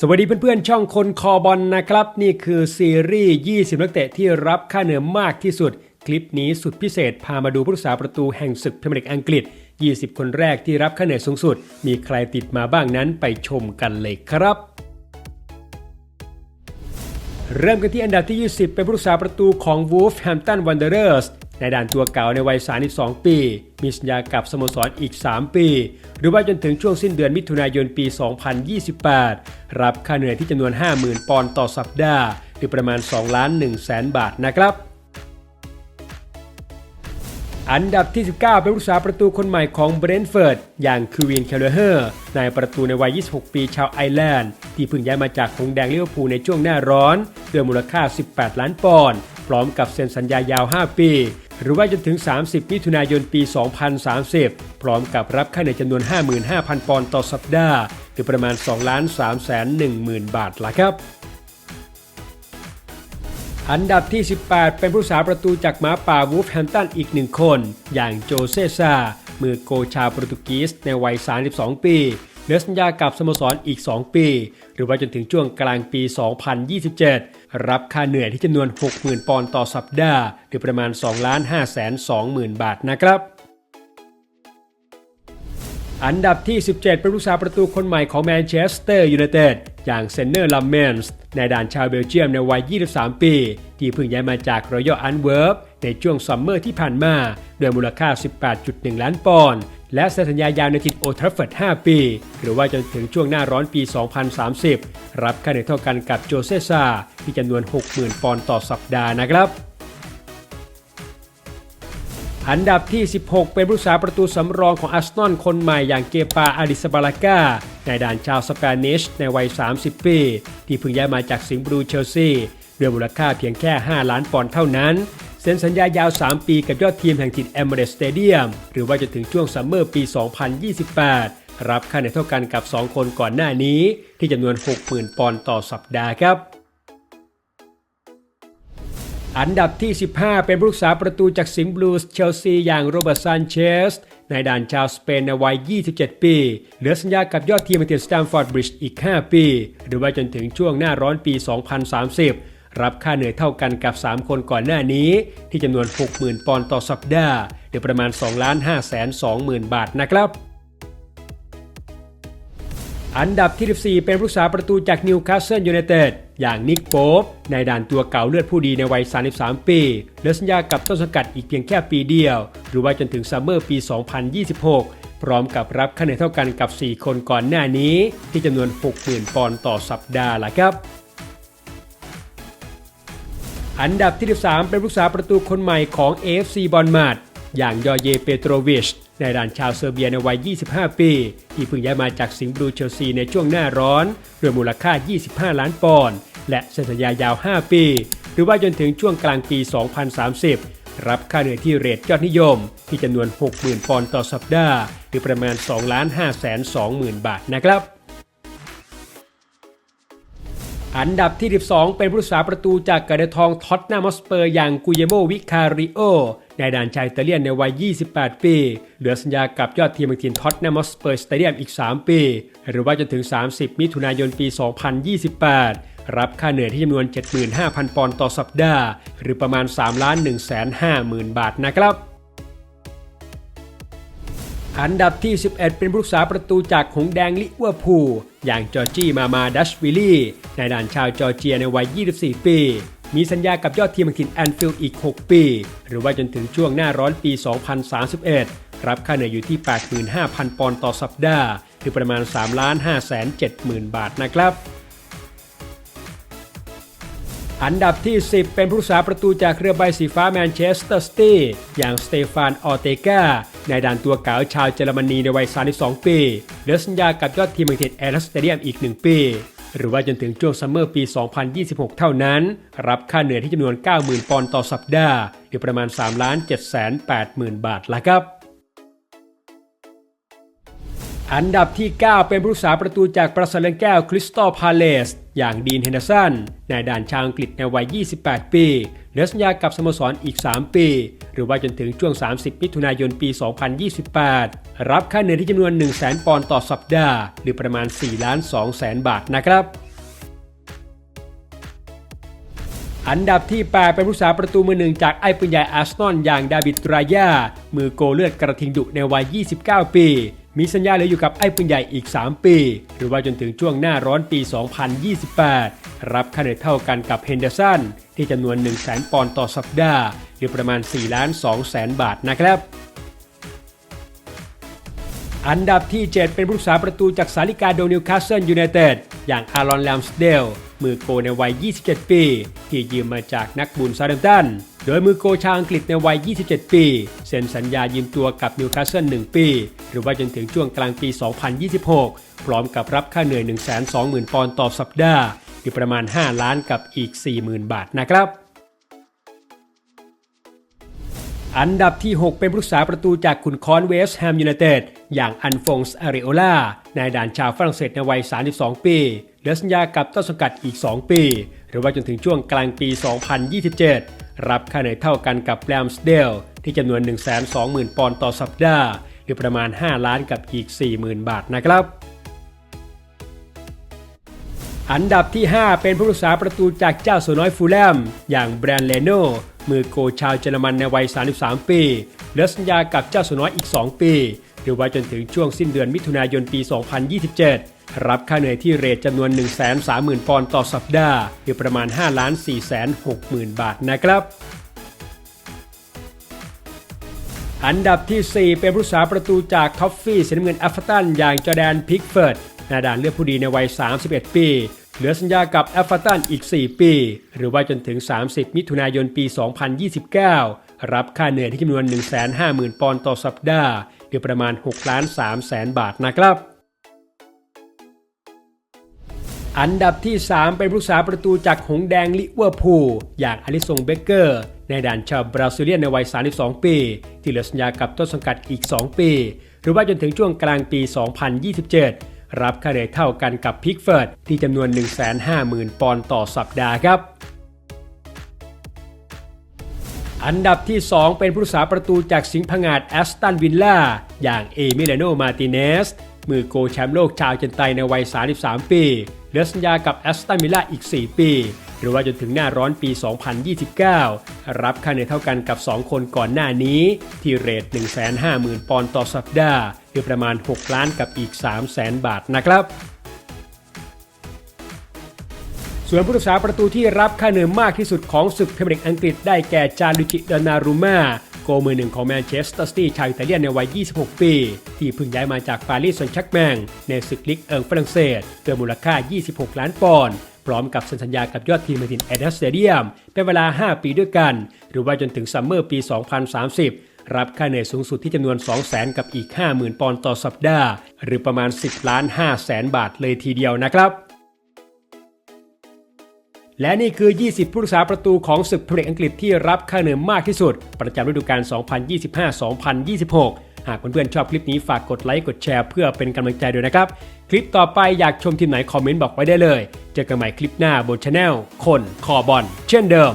สวัสดีเพื่อนๆ ช่องคนคอบอลนะครับ นี่คือซีรีส์ 20 นักเตะที่รับค่าเหนือมากที่สุด คลิปนี้สุดพิเศษ พามาดูผู้รักษาประตูแห่งศึกพรีเมียร์ลีกอังกฤษ 20 คนแรกที่รับค่าเหนือสูงสุด มีใครติดมาบ้างนั้นไปชมกันเลยครับ เริ่มกันที่อันดับที่ 20 เป็นผู้รักษาประตูของ Wolverhampton Wanderers ในด่านตัวเก่าในวัย 32 ปี มีสัญญากับสโมสรอีก 3 ปี หรือว่าจนถึงช่วงสิ้นเดือนมิถุนายนปี 2028 รับค่าเหนื่อยที่จำนวน 50,000 ปอนด์ต่อสัปดาห์ หรือประมาณ2ล้าน1แสนบาทนะครับ อันดับที่ 19 เป็นผู้รักษาประตูคนใหม่ของเบรนท์เฟิร์ด อย่างคูวินเคลเลอร์นายประตูในวัย 26 ปีชาวไอร์แลนด์ ที่เพิ่งย้ายมาจากหงแดงลิเวอร์พูลในช่วงหน้าร้อนด้วยมูลค่า 18 ล้านปอนด์ พร้อมกับเซ็นสัญญายาว 5 ปี หรือว่าจนถึง 30 มิถุนายนปี 2030 พร้อมกับรับค่าเหนื่อยจำนวน 55,000 ปอนด์ต่อสัปดาห์หรือประมาณ2ล้าน3แสน1หมื่นบาทละครับ อันดับที่ 18 เป็นผู้รักษาประตูจากหมาป่าวูฟแฮมตันอีกหนึ่งคน อย่างโจเซซามือโกชาโปรตุเกสในวัย 32 ปี เหลือสัญญากับสโมสรอีก 2 ปี หรือว่าจนถึงช่วงกลางปี 2027 รับค่าเหนื่อยที่จำนวน 60,000 ปอนด์ต่อสัปดาห์ หรือประมาณ 2,520,000บาทนะครับอันดับที่ 17 เป็นผู้รักษาวประตูคนใหม่ของแมนเชสเตอร์ยูไนเต็ดอย่างเซนเนอร์ลัมเมนส์ในด่านชาวเบลเยียมในวัย 23 ปี ที่เพิ่งย้ายมาจากรอยัลอันเวิร์ฟในช่วงซัมเมอร์ที่ผ่านมา ด้วยมูลค่า 18.1 ล้านปอนด์ และเซ็นสัญญายาวในทินโอทัฟเฟิร์ด5 ปี หรือว่าจนถึงช่วงหน้าร้อนปี 2030 รับค่าเหนื่อยเท่ากันกับโจเซซาที่จำนวน 60,000 ปอนด์ต่อสัปดาห์นะครับอันดับที่ 16 เป็นผู้รักษาประตูสำรองของอาร์เซนอลคนใหม่อย่างเกปาอาดิสบาลากาในด่านชาวสเปนิชในวัย 30 ปี ที่เพิ่งย้ายมาจากสิงห์บลูเชลซีด้วยมูลค่าเพียงแค่ 5 ล้านปอนด์เท่านั้น เซ็นสัญญายาว 3 ปีกับยอดทีมแห่งถิ่นเอมเรสสเตเดียมหรือว่าจะถึงช่วงซัมเมอร์ปี 2028 รับค่าเหนื่อยเท่ากันกับ 2 คนก่อนหน้านี้ ที่จำนวน 60,000 ปอนด์ต่อสัปดาห์ครับอันดับที่ 15 เป็นผู้รักษาประตูจากสิงห์บลูส์เชลซีอย่างโรเบิร์ตซานเชสในด่านชาวสเปนในวัย 27 ปี เหลือสัญญากับยอดทีมทีมสแตมฟอร์ดบริดจ์อีก 5 ปี หรือว่าจนถึงช่วงหน้าร้อนปี 2030 รับค่าเหนื่อยเท่ากันกับ 3 คนก่อนหน้านี้ ที่จำนวน 60,000 ปอนด์ต่อสัปดาห์หรือประมาณ2ล้าน5แสน20,000 บาทนะครับ อันดับที่ 14 เป็นผู้รักษาประตูจากนิวคาสเซิลยูไนเต็ดอย่างนิกโป๊ปในด่านตัวเก่าเลือดผู้ดีในวัย 33 ปีเหลือสัญญากับต้นสังกัดอีกเพียงแค่ปีเดียว หรือว่าจนถึงซัมเมอร์ปี 2026พร้อมกับรับค่าเหนื่อยเท่ากันกับ 4 คนก่อนหน้านี้ ที่จำนวน 60,000 ปอนด์ต่อสัปดาห์ละครับ อันดับที่ 13 เป็นผู้รักษาประตูคนใหม่ของ AFC บอลมาดอย่างยอเยเปโตรวิช ในด่านชาวเซอร์เบียในวัย 25 ปี ที่เพิ่งย้ายมาจากสิงห์บลูเชลซีในช่วงหน้าร้อนด้วยมูลค่า 25 ล้านปอนด์และเซ็นสัญญายาว 5 ปี หรือว่าจนถึงช่วงกลางปี 2030 รับค่าเหนื่อยที่เรทยอดนิยม ที่จำนวน 60,000 ปอนด์ต่อสัปดาห์ หรือประมาณ2ล้าน5แสน20,000 บาทนะครับ อันดับที่ 12 เป็นผู้รักษาประตูจากกระเดทองท็อตนามอสเปอร์อย่างกุยโมวิคาริโอในด่านชายอิตาเลียนในวัย 28 ปี เหลือสัญญากับยอดทีมทีมท็อตนามอสเปอร์สเตเดียมอีก 3 ปี หรือว่าจนถึง 30 มิถุนายนปี 2028 รับค่าเหนื่อยที่จำนวน 75,000 ปอนด์ต่อสัปดาห์ หรือประมาณ3ล้าน1 5 0 0 0 0 บาทนะครับ อันดับที่ 11 เป็นผู้รักษาประตูจากหงแดงลิเวอร์พูลอย่างจอร์จี้มามาดัชวิลลี่ในด่านชาวจอร์เจียในวัย 24 ปี มีสัญญากับยอดทีมทีมแอนฟิลด์อีก 6 ปี หรือว่าจนถึงช่วงหน้าร้อนปี 2031 รับค่าเหนื่อยอยู่ที่ 85,000 ปอนด์ต่อสัปดาห์ คือประมาณ 3,570,000 บาทนะครับ อันดับที่ 10 เป็นผู้รักษาประตูจากเรือใบสีฟ้าแมนเชสเตอร์ซิตี้อย่างสเตฟานออเตกาในด่านตัวเก๋าชาวเยอรมนีในวัย 32 ปีเหลือสัญญากับยอดทีมอังกฤษแอร์สเตเดียมอีก 1 ปี หรือว่าจนถึงช่วงซัมเมอร์ปี 2026 เท่านั้น รับค่าเหนื่อยที่จำนวน 90,000 ปอนด์ต่อสัปดาห์หรือประมาณ3ล้าน7 8 0 0 0 0 บาทละครับอันดับที่ 9 เป็นผู้รักษาประตูจากปราสาทเลนแก้วคริสตัลพาเลส อย่างดีนเฮนเดอร์สันนายด่านชาวอังกฤษในวัย 28 ปีเหลือสัญญากับสโมสรออีก 3 ปี หรือว่าจนถึงช่วง 30 มิถุนายนปี 2028 รับค่าเหนื่อยที่จำนวน 1 0 0 0 0 0 ปอนด์ต่อสัปดาห์ หรือประมาณ 4 ล้าน2แสนบาทนะครับอันดับที่ 8 เป็นผู้สาประตูมือหนึ่งจากไอ้ปืนใหญ่อาร์เนอลอย่างดาบิดรายา มือโกเลือดกระทิงดุในวัย 29 ปี มีสัญญาเหลืออยู่กับไอ้ปืนใหญ่อีก 3 ปี หรือว่าจนถึงช่วงหน้าร้อนปี 2028 รับค่าเหนื่อยเท่ากันกับเฮนเดอร์สันที่จำนวน 1 0 0 0 0ปอนด์ต่อสัปดาห์ หรือประมาณ4ล้าน2แสนบาทนะครับ อันดับที่ 7 เป็นผู้รักษาประตูจากสาลิกาโดนิวคาสเซิลยูไนเต็ดอย่างอารอนแลมสเดลมือโกในวัย 27 ปี ที่ยืมมาจากนักบุญซาเดมตัน โดยมือโกชาวอังกฤษในวัย 27 ปี เซ็นสัญญายืมตัวกับนิวคาสเซิล 1 ปี หรือว่าจนถึงช่วงกลางปี 2026 พร้อมกับรับค่าเหนื่อย 120,000 ปอนด์ต่อสัปดาห์หรือประมาณ 5 ล้านกับอีก 40,000 บาทนะครับอันดับที่ 6 เป็นผู้รักษาประตูจากขุนคอนเวสแฮมยูไนเต็ดอย่างอันฟงส์อาริโอลานายด่านชาวฝรั่งเศสในวัย 32 ปี เหลือสัญญากับต้นสังกัดอีก 2 ปี หรือว่าจนถึงช่วงกลางปี 2027 รับค่าเหนื่อยเท่ากันกับแรมสเดลที่จำนวน 120,000 ปอนด์ต่อสัปดาห์ หรือประมาณ 5 ล้านกับอีก 40,000 บาทนะครับ อันดับที่ 5 เป็นผู้รักษาประตูจากเจ้าสัวน้อยฟูลแลม อย่างแบรนด์เลโนมือโกชาวเยอรมันในวัย 33 ปีเหลือสัญญากับเจ้าสัวน้อยอีก 2 ปี หรือว่าจนถึงช่วงสิ้นเดือนมิถุนายนปี 2027 รับค่าเหนื่อยที่เรทจำนวน 130,000 ปอนด์ต่อสัปดาห์หรือประมาณ5ล้าน4 6 0 0 0 บาทนะครับอันดับที่ 4 เป็นผู้รักษาประตูจากท็อฟฟี่สีน้ำเงินแอฟเฟอร์ตันอย่างจอแดนพิกเฟิร์ดนาดานเลือดผู้ดีในวัย 31 ปี เหลือสัญญากับแอฟเฟอร์ตันอีก 4 ปี หรือว่าจนถึง 30 มิถุนายนปี 2029 รับค่าเหนื่อยที่จำนวน 150,000 ปอนด์ต่อสัปดาห์หรือประมาณ6ล้าน3แสนบาทนะครับ อันดับที่ 3 เป็นผู้รักษาประตูจากหงแดงลิเวอร์พูลอย่างอลิสงเบเกอร์ ในด่านชาวบราซิเลียนในวัย 32 ปี ที่เหลือสัญญากับต้นสังกัดอีก 2 ปี หรือว่าจนถึงช่วงกลางปี 2027 รับค่าเหนื่อยเท่ากันกับพิกเฟิร์ดที่จำนวน 150,000 ปอนด์ต่อสัปดาห์ครับอันดับที่ 2 เป็นผู้รักษาประตูจากสิงห์พงาดแอสตันวิลล่าอย่างเอมิเลโนมาติเนสมือโกแชมป์โลกชาวเจนไตในวัย 33 ปี เหลือสัญญากับแอสตันวิลล่าอีก 4 ปี หรือว่าจนถึงหน้าร้อนปี 2029 รับค่าเหนื่อยเท่ากันกับ 2 คนก่อนหน้านี้ ที่เรท 150,000 ปอนด์ต่อสัปดาห์หรือประมาณ 6 ล้านกับอีก 300,000 บาทนะครับส่วนผู้รักษาประตูที่รับค่าเหนื่อยมากที่สุดของศึกพรีเมียร์ลีกอังกฤษได้แก่จารุจิดานารูมา โกมือหนึ่งของแมนเชสเตอร์ซิตี้ชาวอิตาเลียนในวัย 26 ปี ที่เพิ่งย้ายมาจากปารีสแซงต์แชร์กแมงในศึกลีกเอิงฝรั่งเศสเพื่อมูลค่า 26 ล้านปอนด์พร้อมกับเซ็นสัญญากับยอดทีมมาตินแอดสเตเดียมเป็นเวลา 5 ปีด้วยกัน หรือว่าจนถึงซัมเมอร์ปี 2030 รับค่าเหนื่อยสูงสุดที่จำนวน 200,000 กับอีก 50,000 ปอนด์ต่อสัปดาห์ หรือประมาณ 10 ล้าน5แสนบาทเลยทีเดียวนะครับ และนี่คือ 20 ผู้รักษาประตูของศึกพรีเมียร์ลีกอังกฤษที่รับค่าเหนื่อยมากที่สุด ประจำฤดูกาล 2025-2026 หากเพื่อนๆชอบคลิปนี้ฝากกดไลค์กดแชร์เพื่อเป็นกำลังใจด้วยนะครับ คลิปต่อไปอยากชมทีมไหนคอมเมนต์บอกไว้ได้เลย เจอกันใหม่คลิปหน้าบนช anel คนคอบอลเช่นเดิม